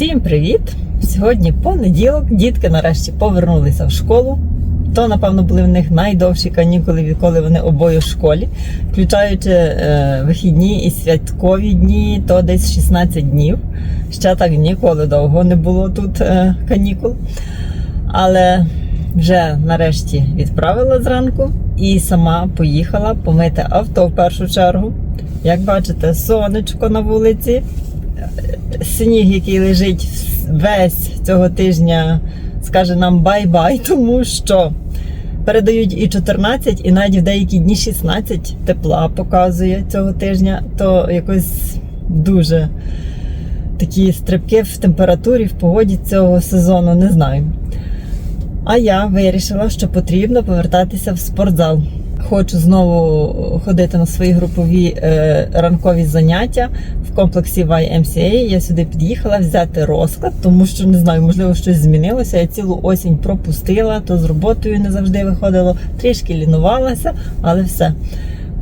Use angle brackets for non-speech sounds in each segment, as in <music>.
Всім привіт! Сьогодні понеділок. Дітки нарешті повернулися в школу. То, напевно, були в них найдовші канікули, відколи вони обоє в школі, включаючи е, вихідні і святкові дні, то десь 16 днів. Ще так ніколи довго не було тут е, канікул. Але вже нарешті відправила зранку і сама поїхала помити авто в першу чергу. Як бачите, сонечко на вулиці, сніг, який лежить весь цього тижня, скаже нам бай-бай, <laughs> тому що передають і 14, і навіть в деякі дні 16 тепла показує цього тижня, то якось дуже такі стрибки в температурі, в погоді цього сезону, не знаю. А я вирішила, що потрібно повертатися в спортзал. Хочу знову ходити на свої групові е, ранкові заняття в комплексі YMCA. Я сюди під'їхала взяти розклад, тому що не знаю, можливо, щось змінилося. Я цілу осінь пропустила, то з роботою не завжди виходило, трішки лінувалася, але все.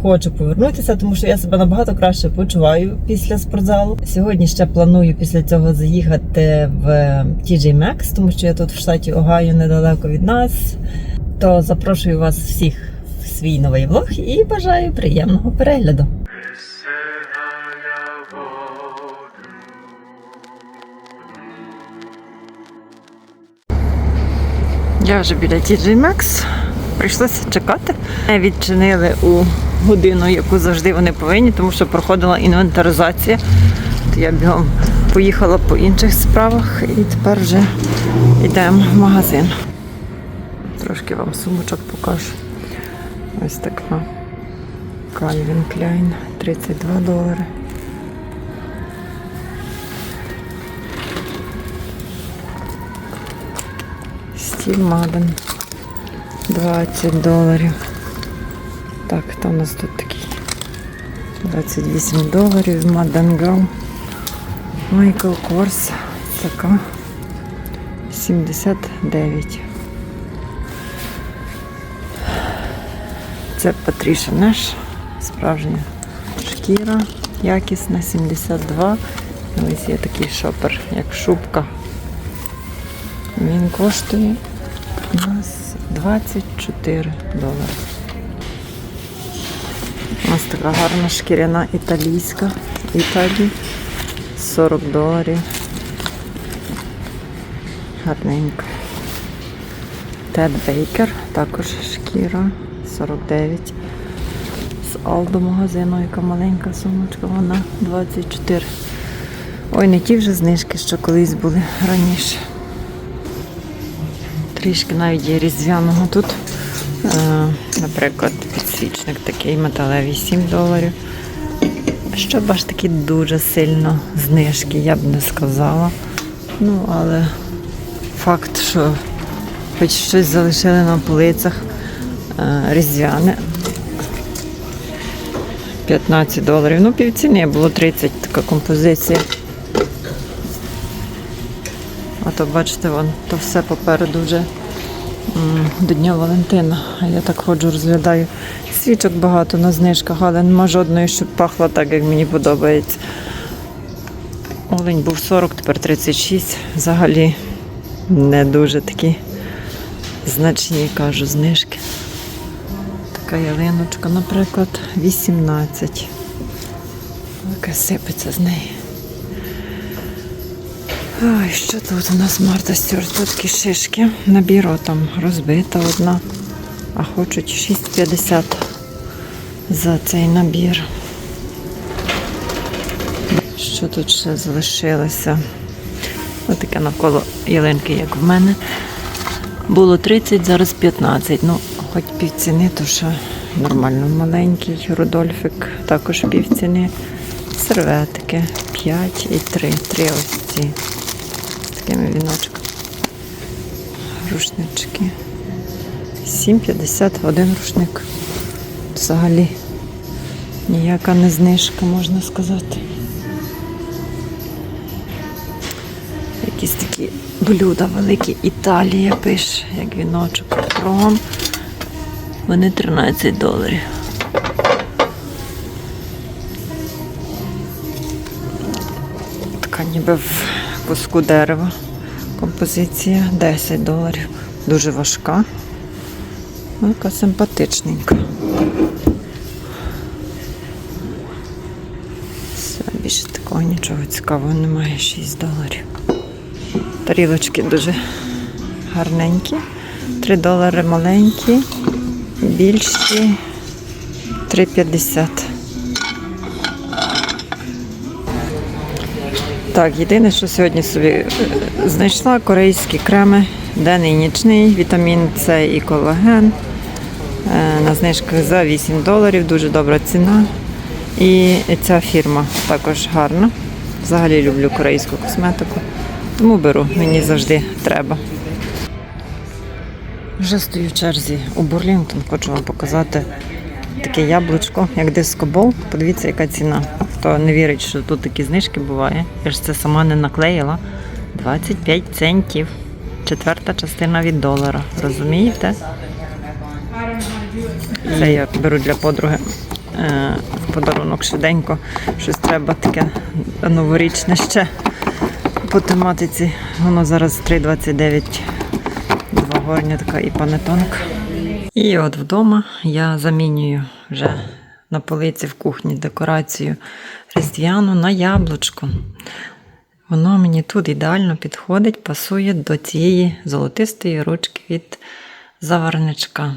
Хочу повернутися, тому що я себе набагато краще почуваю після спортзалу. Сьогодні ще планую після цього заїхати в TJ Maxx, тому що я тут в штаті Огайо недалеко від нас. То запрошую вас всіх свій новий влог і бажаю приємного перегляду. Я вже біля TJ Maxx. Прийшлося чекати. Не Відчинили у годину, яку завжди вони повинні, тому що проходила інвентаризація. То я бігом поїхала по інших справах і тепер вже йдемо в магазин. Трошки вам сумочок покажу. Ось така. Calvin Klein 32 долари. Стіль Маден 20 доларів. Так, хто у нас тут такий? 28 доларів Girl. Michael Kors. Така. 79. Це Патріша Неш. Справжня шкіра. Якісна 72. Ось є такий шопер, як шубка. Він коштує у нас 24 долари. У нас така гарна шкіряна італійська Італії. 40 доларів. Гарненька. Тед Бейкер, також шкіра 49. З Алдо магазину, яка маленька сумочка, вона 24. Ой, не ті вже знижки, що колись були раніше. Трішки навіть є різдвяного тут. Е, наприклад, підсвічник такий металевий 7 доларів. Щоб аж такі дуже сильно знижки, я б не сказала. Ну, але факт, що хоч щось залишили на полицях різдвяне. 15 доларів. Ну, півціни було 30 така композиція. А то бачите, вон, то все попереду вже до Дня Валентина. А я так ходжу, розглядаю. Свічок багато на знижках, але нема жодної, щоб пахла так, як мені подобається. Олень був 40, тепер 36. Взагалі не дуже такі значні, кажу, знижки. Така ялиночка, наприклад, 18. Яка сипеться з неї. Ой, що тут у нас Марта Стюарт? Тут такі шишки. Набіру там розбита одна. А хочуть 6,50 за цей набір. Що тут ще залишилося? Ось таке навколо ялинки, як в мене. Було 30, зараз 15. Ну, хоч півціни, то ще нормально маленький. Рудольфик також півціни. Серветики 5 і 3. 3 ось ці. Такими віночками. Рушнички. 7,50 один рушник. Взагалі ніяка не знижка, можна сказати. Якісь такі блюда великі. Італія пише, як віночок. Пром. Вони 13 доларів. Така ніби в куску дерева. Композиція 10 доларів. Дуже важка. Ну, Яка симпатичненька. Все, більше такого нічого цікавого немає. 6 доларів. Тарілочки дуже гарненькі. 3 долари маленькі, більші 3,50. Так, єдине, що сьогодні собі е, знайшла корейські креми, денний нічний, вітамін С і колаген. Е, На знижках за 8 доларів, дуже добра ціна. І ця фірма також гарна. Взагалі люблю корейську косметику, тому беру, мені завжди треба. Вже стою в черзі у Бурлінгтон, хочу вам показати таке яблучко, як дискобол. Подивіться, яка ціна. Хто не вірить, що тут такі знижки буває. Я ж це сама не наклеїла. 25 центів. Четверта частина від долара. Розумієте? Це я беру для подруги е, в подарунок швиденько. Щось треба таке новорічне ще по тематиці. Воно зараз 3,29 Два горнятка і панетонка. І от вдома я замінюю вже на полиці в кухні декорацію різдвяну на яблучко. Воно мені тут ідеально підходить, пасує до цієї золотистої ручки від заварничка.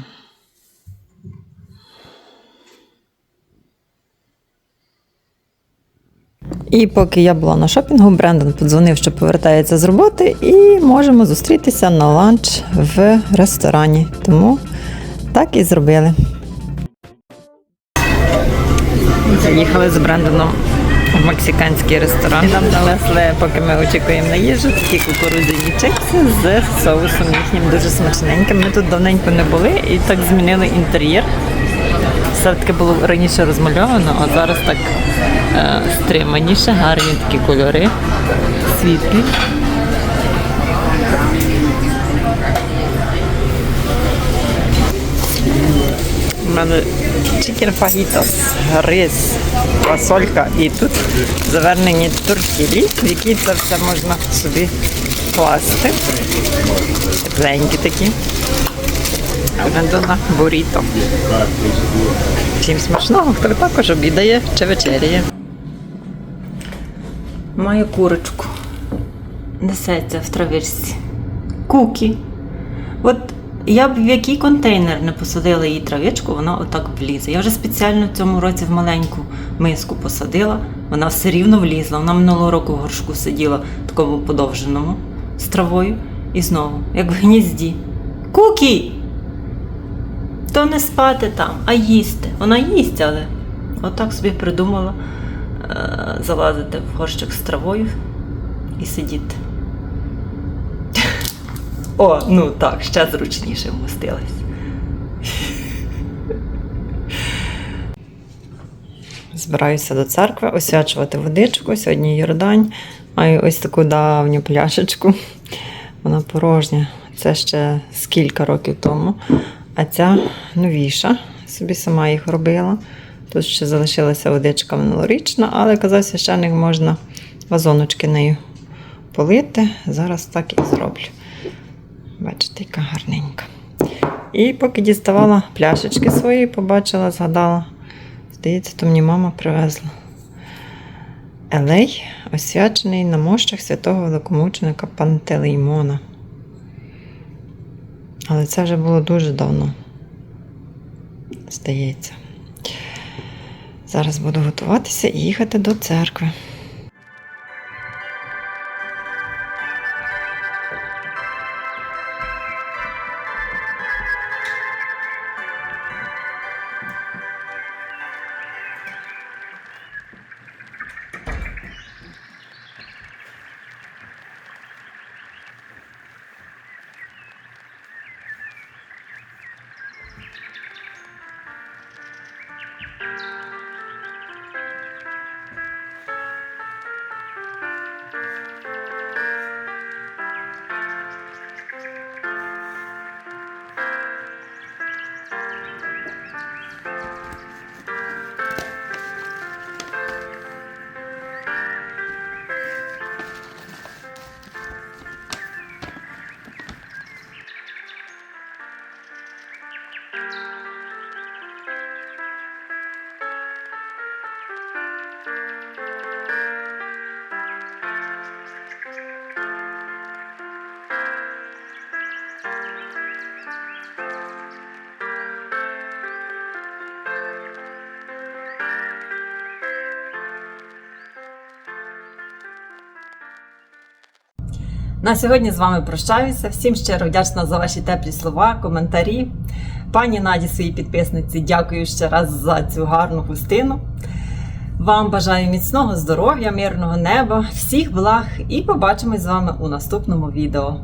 І поки я була на шопінгу, Брендон подзвонив, що повертається з роботи, і можемо зустрітися на ланч в ресторані. Тому так і зробили. Заїхали з Брендоном в мексиканський ресторан. Нам налесли, поки ми очікуємо на їжу, такі кукурудзяні чипси з соусом їхнім дуже смачненьким. Ми тут давненько не були і так змінили інтер'єр. Все таки було раніше розмальовано, а зараз так е, стриманіше, гарні такі кольори, світлі. У мене чикен фагітос, рис, фасолька і тут завернені туркілі, в які це все можна собі класти. Тепленькі такі. Брендона буріто. Всім смачного, хто також обідає чи вечеряє. Маю курочку. Несеться в травичці. Кукі. От я б в який контейнер не посадила її травичку, вона отак влізе. Я вже спеціально в цьому році в маленьку миску посадила, вона все рівно влізла. Вона минулого року в горшку сиділа такому подовженому з травою. І знову, як в гнізді. Кукі! То не спати там, а їсти. Вона їсть, але отак собі придумала е- залазити в горщик з травою і сидіти. О, ну так, ще зручніше вмостилась. Збираюся до церкви освячувати водичку. Сьогодні Йордань. Маю ось таку давню пляшечку. Вона порожня. Це ще з кілька років тому. А ця новіша. Собі сама їх робила. Тут ще залишилася водичка минулорічна, але казав священник, можна вазоночки нею полити. Зараз так і зроблю. Бачите, яка гарненька. І поки діставала пляшечки свої, побачила, згадала. Здається, то мені мама привезла. Елей, освячений на мощах святого великомученика Пантелеймона. Але це вже було дуже давно. Здається. Зараз буду готуватися і їхати до церкви. На сьогодні з вами прощаюся. Всім щиро вдячна за ваші теплі слова, коментарі. Пані Наді, своїй підписниці, дякую ще раз за цю гарну густину. Вам бажаю міцного здоров'я, мирного неба, всіх благ і побачимось з вами у наступному відео.